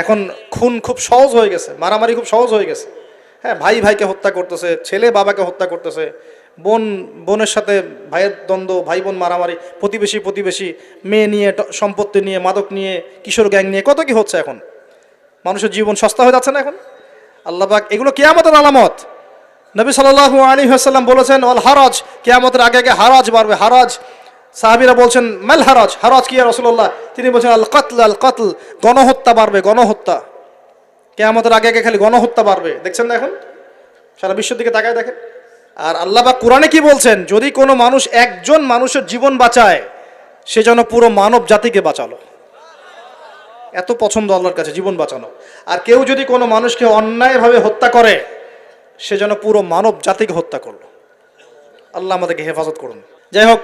এখন খুন খুব সহজ হয়ে গেছে, মারামারি খুব সহজ হয়ে গেছে। হ্যাঁ ভাই ভাইকে হত্যা করতেছে, ছেলে বাবাকে হত্যা করতেছে, বোন, বোনের সাথে ভাইয়ের দ্বন্দ্ব, ভাই বোন মারামারি, প্রতিবেশী প্রতিবেশী, মেয়ে নিয়ে সম্পত্তি নিয়ে, মাদক নিয়ে, কিশোর গ্যাং নিয়ে, কত কি হচ্ছে এখন? মানুষের জীবন সস্তা হয়ে যাচ্ছে না এখন? আল্লাহবাক এগুলো কেয়ামতের আলামত। নবী সাল্লাল্লাহু আলী হাসাল্লাম বলেছেন অল হারাজ, কেয়ামতের আগে আগে হারাজ বাড়বে, হারাজ সাহাবিরা বলছেন, মেল হারাজ? হারাজ কি রসুল্লাহ তিনি বলছেন আল কতল আল কতল গণহত্যা বাড়বে, গণহত্যা। কেয়ামতের আগে আগে খালি গণহত্যা বাড়বে। দেখছেন না এখন? সারা বিশ্বের দিকে তাকায় দেখেন। আর আল্লাহ বা কোরআনে কি বলছেন? যদি কোনো মানুষ একজন মানুষের জীবন বাঁচায়, সে যেন পুরো মানব জাতিকে বাঁচালো। এত পছন্দ আল্লাহর কাছে, জীবন বাঁচানো। আর কেউ যদি কোনো মানুষকে অন্যায়ভাবে হত্যা করে, সে যেন পুরো মানব জাতিকে হত্যা করল। আল্লাহ আমাদেরকে হেফাজত করুন। যাই হোক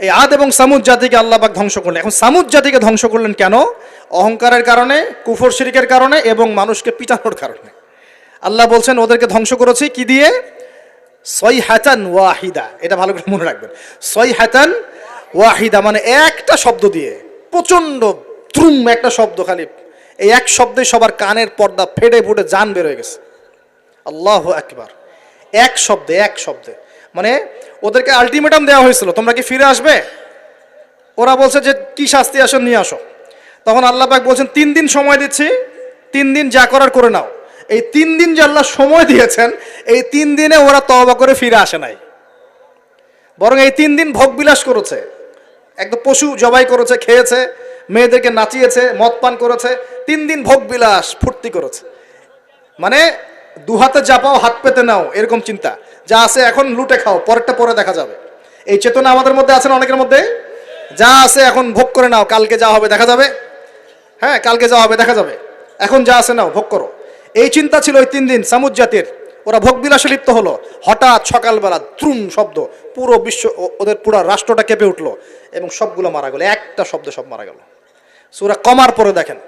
এই আদ এবং সামুদ জাতিকে আল্লাহ পাক ধ্বংস করলেন। এখন সামুদ জাতিকে ধ্বংস করলেন কেন? অহংকারের কারণে, কুফর শিরিকের কারণে এবং মানুষকে পিটানোর কারণে। আল্লাহ বলছেন, ওদেরকে ধ্বংস করেছি কি দিয়ে? সই হাতান ওয়াহিদা। এটা ভালো করে মনে রাখবেন। সই হাতান ওয়াহিদা মানে একটা শব্দ দিয়ে, প্রচণ্ড ত্রুম একটা শব্দ খালি। এই এক শব্দে সবার কানের পর্দা ফেটে ফুটে জান বের হয়ে গেছে। আল্লাহ একবার এক শব্দে এক শব্দে। মানে ওদেরকে আলটিমেটাম দেওয়া হয়েছিল, তোমরা কি ফিরে আসবে? ওরা বলছে যে, কি শাস্তি আসো, নিয়ে আসো। তখন আল্লাহ পাক বলছেন, তিন দিন সময় দিচ্ছি, তিন দিন যা করার করে নাও। এই তিন দিন যে আল্লাহ সময় দিয়েছেন, এই তিন দিনে ওরা তওবা করে ফিরে আসে নাই। বরং এই তিন দিন ভোগ বিলাস করেছে। একদম পশু জবাই করেছে, খেয়েছে, মেয়েদেরকে নাচিয়েছে, মদ পান করেছে, তিন দিন ভোগ বিলাস, ফুর্তি করেছে। মানে দু হাতে চাপাও হাত পেতে নাও, এরকম চিন্তা। যা আছে এখন লুটে খাও, পরেরটা পরে দেখা যাবে। এই চেতনা আমাদের মধ্যে আছে না অনেকের মধ্যে? যা আছে এখন ভোগ করে নাও, কালকে যা হবে দেখা যাবে? হ্যাঁ কালকে যা হবে দেখা যাবে। এখন যা আছে নাও, ভোগ করো। এই চিন্তা ছিল ওই তিন দিন, সামুদ জাতির। ওরা ভোগ বিলাসে লিপ্ত হলো। হঠাৎ সকালবেলা ত্রুম শব্দ, পুরো বিশ্ব ওদের পুরো রাষ্ট্রটা কেঁপে উঠল এবং সবগুলো মারা গেল। একটা শব্দ সব মারা গেল। সুরা কমার পরে দেখেন।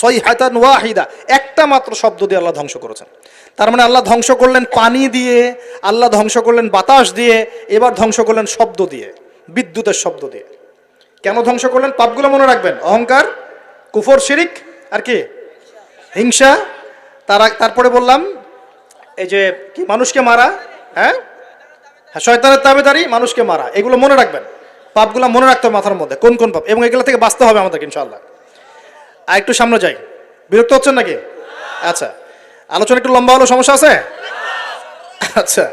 সই হাতান ওয়াহিদা। একটা মাত্র শব্দ দিয়ে আল্লাহ ধ্বংস করেছেন। তার মানে আল্লাহ ধ্বংস করলেন পানি দিয়ে, আল্লাহ ধ্বংস করলেন বাতাস দিয়ে, এবার ধ্বংস করলেন শব্দ দিয়ে, বিদ্যুতের শব্দ দিয়ে। কেন ধ্বংস করলেন? পাপগুলো মনে রাখবেন। অহংকার, কুফর, শিরিক, আর কি? হিংসা। তারা তারপরে বললাম, এই যে কি, মানুষকে মারা হ্যাঁ? হ্যাঁ শয়তানের তাবেদারি, মানুষকে মারা, এগুলো মনে রাখবেন। পাপগুলো মনে রাখতে হবে মাথার মধ্যে। কোন কোন পাপ? এবং এগুলো থেকে বাঁচতে হবে আমাদেরকে, ইনশাআল্লাহ। আর একটু সামনে যাই। বিরক্ত হচ্ছেন নাকি? আচ্ছা। আলোচনা একটু লম্বা হলো সমস্যা আছে? আচ্ছা।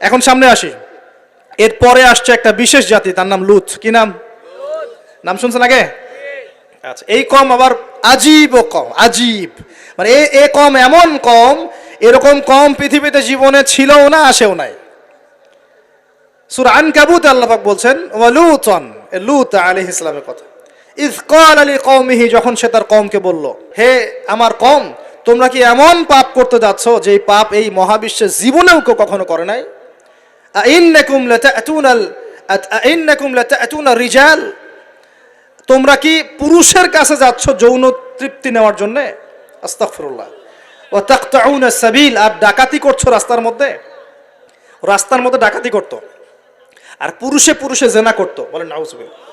এখন সামনে আসি। এরপরে আসছে একটা বিশেষ জাতি, তার নাম লুত কি নাম? নাম শুনছেন আগে? আচ্ছা এই কম আবার আজীব কম, আজীব। মানে এ কম এমন কম, এরকম কম পৃথিবীতে জীবনে ছিলও না, আসেও নাই। সুর আন কাবুত আল্লাহাক বলছেন ওয়ালুতন এ লুত আলী ইসলামের কথা। ইজ কল আলী কৌমিহি যখন সে তার কমকে বলল, হে আমার কম তোমরা কি এমন পাপ করতে যাচ্ছ যে পাপ এই মহাবিশ্বের জীবনেও কেউ কখনো করে নাই? রিজাল, তোমরা কি পুরুষের কাছে যাচ্ছ যৌন তৃপ্তি নেওয়ার জন্য? ও সাবিল আর ডাকাতি করছ রাস্তার মধ্যে? রাস্তার মধ্যে ডাকাতি করতো। আর পুরুষে পুরুষে জেনা করতো। বলেন, নাউজুবিল্লাহ।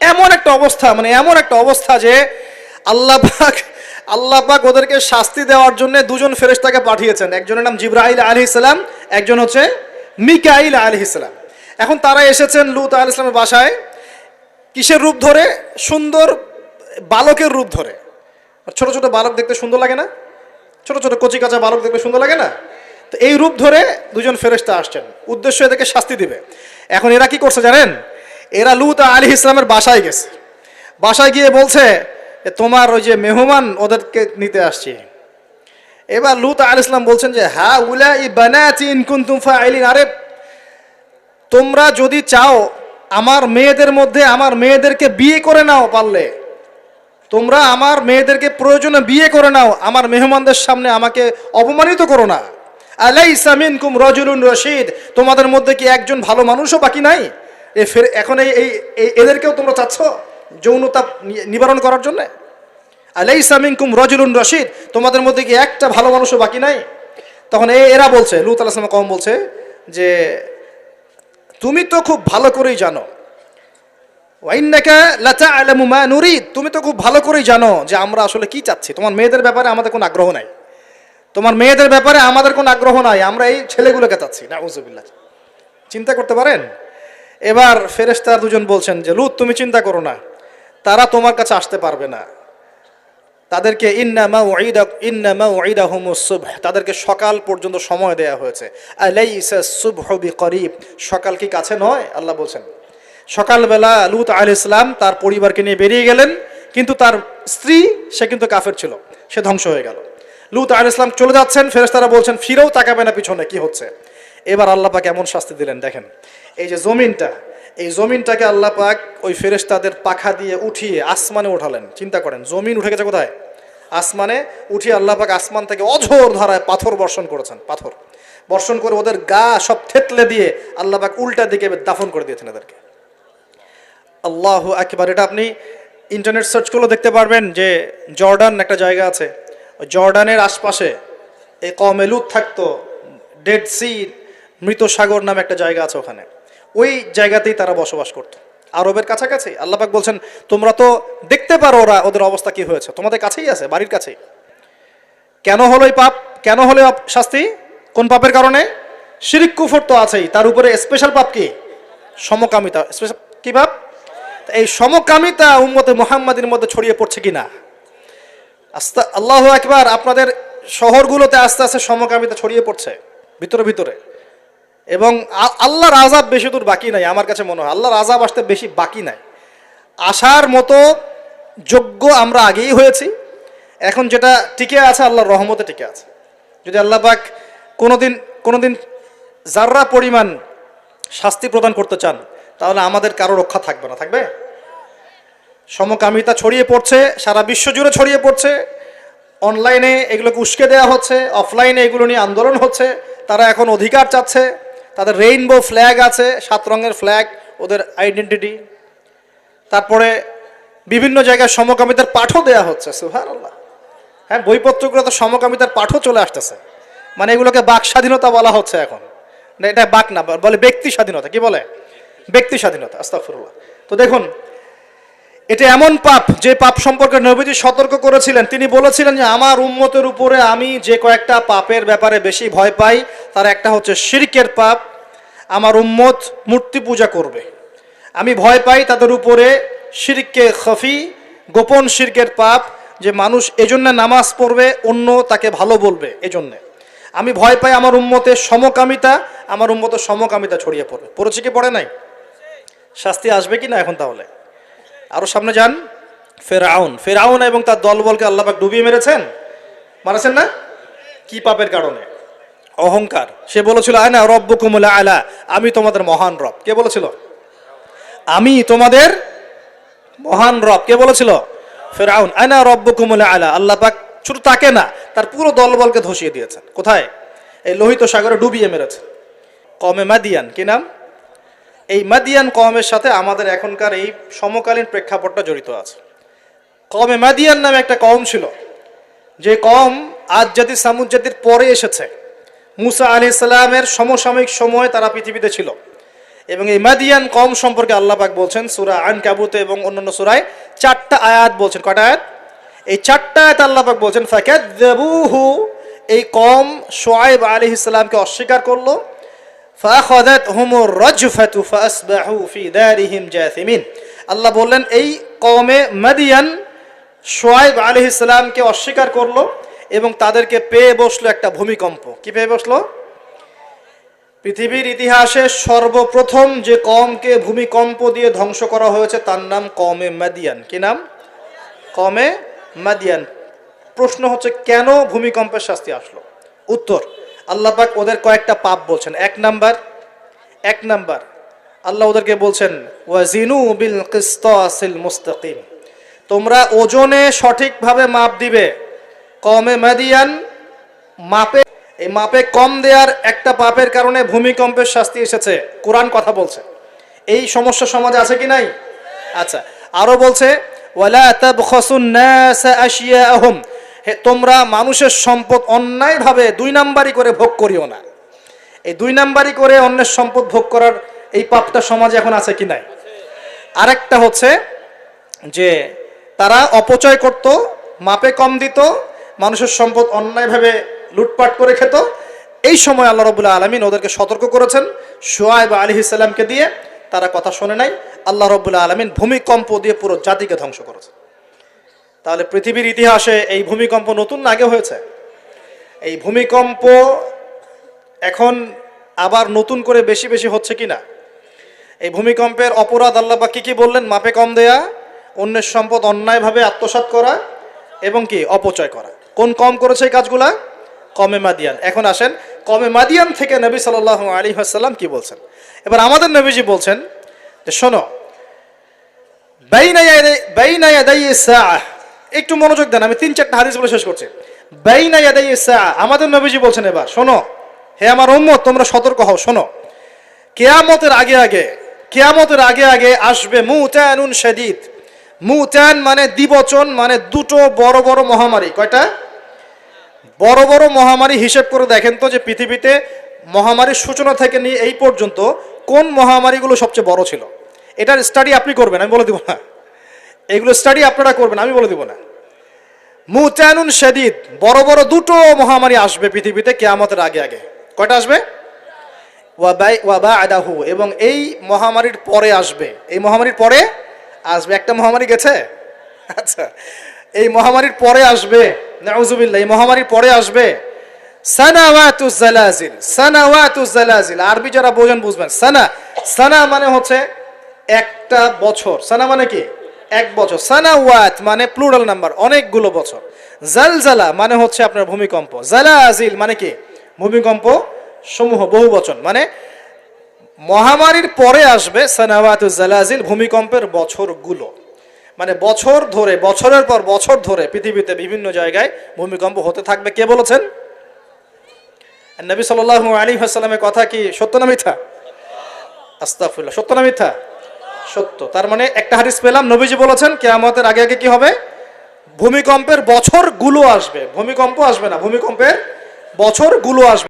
এমন একটা অবস্থা মানে এমন একটা অবস্থা যে আল্লাহ পাক আল্লাহ পাক ওদেরকে শাস্তি দেওয়ার জন্য দুজন ফেরেশতাকে পাঠিয়েছেন। একজনের নাম জিব্রাইল আলী ইসলাম একজন হচ্ছে মিকাইল আলী ইসলাম এখন তারা এসেছেন লুত আল ইসলামের বাসায়, কিসের রূপ ধরে? সুন্দর বালকের রূপ ধরে। ছোট ছোট বালক দেখতে সুন্দর লাগে না? ছোট ছোট কচি কাঁচা বালক দেখতে সুন্দর লাগে না? তো এই রূপ ধরে দুজন ফেরেশতা আসছেন। উদ্দেশ্য এদেরকে শাস্তি দিবে। এখন এরা কি করছে জানেন? এরা লুত আলী ইসলামের বাসায় গেছে। বাসায় গিয়ে বলছে তোমার ওই যে মেহমান ওদেরকে নিতে আসছি। এবার লুত আল ইসলাম বলছেন যে হ্যাঁ উলা ই বানাতি ইনকুন তুমফা আইলিন আরে, তোমরা যদি চাও আমার মেয়েদের মধ্যে আমার মেয়েদেরকে বিয়ে করে নাও পারলে, তোমরা আমার মেয়েদেরকে প্রয়োজনে বিয়ে করে নাও, আমার মেহমানদের সামনে আমাকে অপমানিত করো না। আলাই সামিন কুম রজুলুন রশিদ, তোমাদের মধ্যে কি একজন ভালো মানুষও বাকি নাই? এ ফের এখন এই এই, এই- এদেরকেও তোমরা চাচ্ছ যৌনতা নিবারণ করার জন্য? আলাই সামিন কুম রজুলুন রশিদ, তোমাদের মধ্যে কি একটা ভালো মানুষও বাকি নাই? তখন এরা বলছে, লুত আলাহ কম বলছে যে, তুমি তো খুব ভালো করেই জানো। তুমি তো খুব ভালো করেই জানো যে আমরা আসলে কি চাচ্ছি। তোমার মেয়েদের ব্যাপারে আমাদের কোনো আগ্রহ নাই। তোমার মেয়েদের ব্যাপারে আমাদের কোনো আগ্রহ নাই। আমরা এই ছেলেগুলোকে চাচ্ছি। না চিন্তা করতে পারেন? এবার ফেরেশতার দুজন বলছেন যে, লুত, তুমি চিন্তা করো না। তারা তোমার কাছে আসতে পারবে না। তাদেরকে ইন্নামা ওয়াইদা ইন্নামা ওয়াইদাহুমুস সুবহ, তাদেরকে সকাল পর্যন্ত সময় দেয়া হয়েছে। আলাইসা সুবহু বিকরিব, সকাল কি কাছে নয়? আল্লাহ বলছেন। সকালবেলা লুত আল ইসলাম তার পরিবারকে নিয়ে বেরিয়ে গেলেন, কিন্তু তার স্ত্রী, সে কিন্তু কাফের ছিল, সে ধ্বংস হয়ে গেল। লুত আল ইসলাম চলে যাচ্ছেন, ফেরেশতারা বলছেন, ফিরেও তাকাবে না পিছনে, কি হচ্ছে? এবার আল্লাহ পাক এমন শাস্তি দিলেন, দেখেন। এই যে জমিনটা, এই জমিনটাকে আল্লাহ পাক ওই ফেরেশতাদের পাখা দিয়ে উঠিয়ে আসমানে উঠালেন। চিন্তা করেন, জমিন উঠে গেছে কোথায়? আসমানে উঠিয়ে আল্লাহ পাক আসমান থেকে অঝোর ধারায় পাথর বর্ষণ করেছেন, পাথর। বর্ষণ করে ওদের গা সব থেতলে দিয়ে আল্লাহ পাক উল্টা দিকে দাফন করে দিয়েছেন এদেরকে। আল্লাহ একবার এটা আপনি ইন্টারনেট সার্চ করলেও দেখতে পারবেন যে জর্ডান একটা জায়গা আছে। জর্ডানের আশপাশে এই কমেলুত থাকতো ডেড সি মৃত সাগর নামে একটা জায়গা আছে ওখানে। ওই জায়গাতেই তারা বসবাস করতো। আরবের কাছাকাছি। আল্লাপাক বলছেন, তোমরা তো দেখতে পারো ওরা, ওদের অবস্থা কি হয়েছে। তোমাদের কাছেই আছে, বাড়ির কাছেই। কেন হলো পাপ? কেন হলো শাস্তি? কোন পাপের কারণে? শিরিক কুফর তো আছেই, তার উপরে স্পেশাল পাপ কি? সমকামিতা। স্পেশাল কি পাপ? এই সমকামিতা উম্মতে মোহাম্মদের মধ্যে ছড়িয়ে পড়ছে কি না আস্তে আল্লাহ একবার আপনাদের শহরগুলোতে আস্তে আস্তে সমকামিতা ছড়িয়ে পড়ছে, ভিতরে ভিতরে। এবং আল্লাহর আজাব বেশি দূর বাকি নাই, আমার কাছে মনে হয়। আল্লাহর আজাব আসতে বেশি বাকি নাই। আসার মতো যোগ্য আমরা আগেই হয়েছি। এখন যেটা টিকে আছে, আল্লাহর রহমতে টিকে আছে। যদি আল্লাহ পাক কোনোদিন কোনোদিন যাররা পরিমাণ শাস্তি প্রদান করতে চান, তাহলে আমাদের কারও রক্ষা থাকবে না। থাকবে? সমকামিতা ছড়িয়ে পড়ছে, সারা বিশ্ব জুড়ে ছড়িয়ে পড়ছে। অনলাইনে এগুলোকে উস্কে দেওয়া হচ্ছে, অফলাইনে এগুলো নিয়ে আন্দোলন হচ্ছে। তারা এখন অধিকার চাচ্ছে। তাদের রেইনবো ফ্ল্যাগ আছে, সাত রঙের ফ্ল্যাগ ওদের আইডেন্টিটি তারপরে বিভিন্ন জায়গায় সমকামিতার পাঠও দেওয়া হচ্ছে সুহার আল্লাহ হ্যাঁ বইপত্রগুলো তো সমকামিতার পাঠও চলে আসতেছে। মানে এগুলোকে বাক স্বাধীনতা বলা হচ্ছে এখন। এটা বাক না, বলে ব্যক্তি স্বাধীনতা, কি বলে? ব্যক্তি স্বাধীনতা আস্তাফরুল্লাহ তো দেখুন এটা এমন পাপ যে পাপ সম্পর্কে নবীজি সতর্ক করেছিলেন। তিনি বলেছিলেন যে, আমার উম্মতের উপরে আমি যে কয়েকটা পাপের ব্যাপারে বেশি ভয় পাই, তার একটা হচ্ছে শিরকের পাপ। আমার উম্মত মূর্তি পূজা করবে। আমি ভয় পাই তাদের উপরে শিরকে খফি, গোপন শিরকের পাপ, যে মানুষ এজন্য নামাজ পড়বে, অন্য তাকে ভালো বলবে এজন্যে। আমি ভয় পাই আমার উম্মতে সমকামিতা, আমার উম্মতে সমকামিতা ছড়িয়ে পড়বে। পড়েছে কি, পড়ে নাই? শাস্তি আসবে কি না এখন তাহলে? আরও সামনে যান। ফেরাউন ফেরাউন এবং তার দলবলকে আল্লাপাক ডুবিয়ে মেরেছেন। মারাছেন না? কি পাপের কারণে? অহংকার। সে বলেছিল আয়না রব্ব কুমুলা আলা। আমি তোমাদের মহান রব। কে বলেছিল? আমি তোমাদের মহান রব। কে বলেছিল? ফেরাউন। আয়না রব্ব কুমুলা আলা। আল্লাহ পাক শুধু তাকে না, তার পুরো দলবলকে ধসিয়ে দিয়েছেন। কোথায়? এই লোহিত সাগরে ডুবিয়ে মেরেছে কমে মাদিয়ান। কি নাম? এই মাদিয়ান কমের সাথে আমাদের এখনকার এই সমকালীন প্রেক্ষাপটটা জড়িত আছে। কমে মাদিয়ান নামে একটা কম ছিল। যে কম আজ জাতি সামুদ জাতির পরে এসেছে। মুসা আলি ইসলামের সমসাময়িক সময় তারা পৃথিবীতে ছিল। এবং এই মাদিয়ান কম সম্পর্কে আল্লাহ পাক বলছেন, সুরা আন কাবুতে এবং অন্যান্য সুরায় চারটা আয়াত বলছেন। কয়টা আয়াত? এই চারটা আয়াত আল্লাহ পাক বলছেন ফাকাদবুহু এই কম সোয়াইব আলী ইসলামকে অস্বীকার করল। ফি আল্লাহ বললেন, এই কমে মাদিয়ান সোয়াইব আলী ইসলামকে অস্বীকার করল এবং তাদেরকে পেয়ে বসল একটা ভূমিকম্প। কি পেয়ে বসল? পৃথিবীর ইতিহাসে সর্বপ্রথম যে কমকে ভূমিকম্প দিয়ে ধ্বংস করা হয়েছে তার নাম কমে মাদিয়ান। কি নাম? কমে মাদিয়ান। প্রশ্ন হচ্ছে, কেন ভূমিকম্পের শাস্তি আসলো? উত্তর আল্লাহ পাক ওদের কয়েকটা পাপ বলছেন। এক নাম্বার এক নাম্বার, আল্লাহ ওদেরকে বলছেন, ওয়াজিনু বিল কিস্তাসিল মুস্তাকিম। তোমরা ওজনে সঠিকভাবে মাপ দিবে। কমে মাদিয়ান, মাপে, এই মাপে কম দেওয়ার একটা পাপের কারণে ভূমিকম্পের শাস্তি এসেছে। কোরআন কথা বলছে। এই সমস্যা সমাজে আছে কি নাই? আচ্ছা আরও বলছে, ওয়ালা তাবখাসুন নাস আশিয়াহুম হে, তোমরা মানুষের সম্পদ অন্যায়ভাবে দুই নাম্বারই করে ভোগ করিও না। এই দুই নাম্বারই করে অন্যের সম্পদ ভোগ করার এই পাপটা সমাজে এখন আছে কি নাই? আরেকটা হচ্ছে যে, তারা অপচয় করত, মাপে কম দিত, মানুষের সম্পদ অন্যায়ভাবে লুটপাট করে খেত। এই সময় আল্লাহ রবুল্লাহ আলমিন ওদেরকে সতর্ক করেছেন। সোয়াইব আলী ইসলামকে দিয়ে তারা কথা শোনে নাই। আল্লাহ রবুল্লাহ আলমিন ভূমিকম্প দিয়ে পুরো জাতিকে ধ্বংস করেছে তাহলে পৃথিবীর ইতিহাসে এই ভূমিকম্প নতুন আগে হয়েছে? এই ভূমিকম্প এখন আবার নতুন করে বেশি বেশি হচ্ছে কি না এই ভূমিকম্পের অপরাধ আল্লাহ কি কি বললেন? মাপে কম দেয়া, অন্যের সম্পদ অন্যায়ভাবে আত্মসাৎ করা এবং কি? অপচয় করা। কোন কম করেছে এই কাজগুলা? কমে মাদিয়ান। এখন আসেন, কমে মাদিয়ান থেকে নবী সাল আলী হাসাল্লাম কি বলছেন? এবার আমাদের নবীজি বলছেন যে, শোনো। একটু মনোযোগ দেন, আমি তিন চারটা হাদিস বলে শেষ করছি। আমাদের নবীজি বলছেন এবার, শোনো, হে আমার উম্মত, তোমরা সতর্ক হও, শোনো। কেয়ামতের আগে আগে, কেয়ামতের আগে আগে আসবে মুতানুন শাদীদ। মুতান মানে দিবচন মানে দুটো বড় বড় মহামারী। কয়টা? বড় বড় মহামারী হিসেব করে দেখেন তো যে পৃথিবীতে মহামারীর সূচনা থেকে নিয়ে এই পর্যন্ত কোন মহামারীগুলো সবচেয়ে বড় ছিল। এটার স্টাডি আপনি করবেন, আমি বলে দিব না। এগুলো স্টাডি আপনারা করবেন, আমি বলে দিব না। মুতানুন শাদীদ, বড় বড় দুটো মহামারী আসবে পৃথিবীতে কেয়ামতের আগে আগে। কয়টা আসবে? ওয়াবা আদাহু এবং এই মহামারীর পরে আসবে। এই মহামারীর পরে আসবে। একটা মহামারী গেছে? আচ্ছা এই মহামারীর পরে আসবে। নাউজুবিল্লাহ, এই মহামারীর পরে আসবে। সানাওয়াতুজ জালাজিল সানাওয়াতুজ জালাজিল। আরবি যারা বোঝেন বুঝবেন। সানা সানা মানে হচ্ছে একটা বছর। সানা মানে কি? এক বছর। সানাওয়াত মানে প্লুরাল নাম্বার অনেকগুলো বছর। জালজালা মানে হচ্ছে আপনার ভূমিকম্প। জালাজিল মানে কি? ভূমিকম্প সমূহ, বহু বচন। মানে মহামারীর পরে আসবে সানাওয়াত জালাজিল ভূমিকম্পের বছরগুলো। মানে বছর ধরে, বছরের পর বছর ধরে পৃথিবীতে বিভিন্ন জায়গায় ভূমিকম্প হতে থাকবে। কে বলেছেন? নবী সাল্লাল্লাহু আলী হাসালামের কথা কি সত্য না মিথ্যা? আস্তাফুল্লাহ সত্য না মিথ্যা? সত্য। তার মানে একটা হাদিস পেলাম, নবীজি বলেছেন, কেয়ামতের আগে আগে কি হবে? ভূমিকম্পের বছরগুলো আসবে। ভূমিকম্প আসবে না, ভূমিকম্পের বছরগুলো আসবে।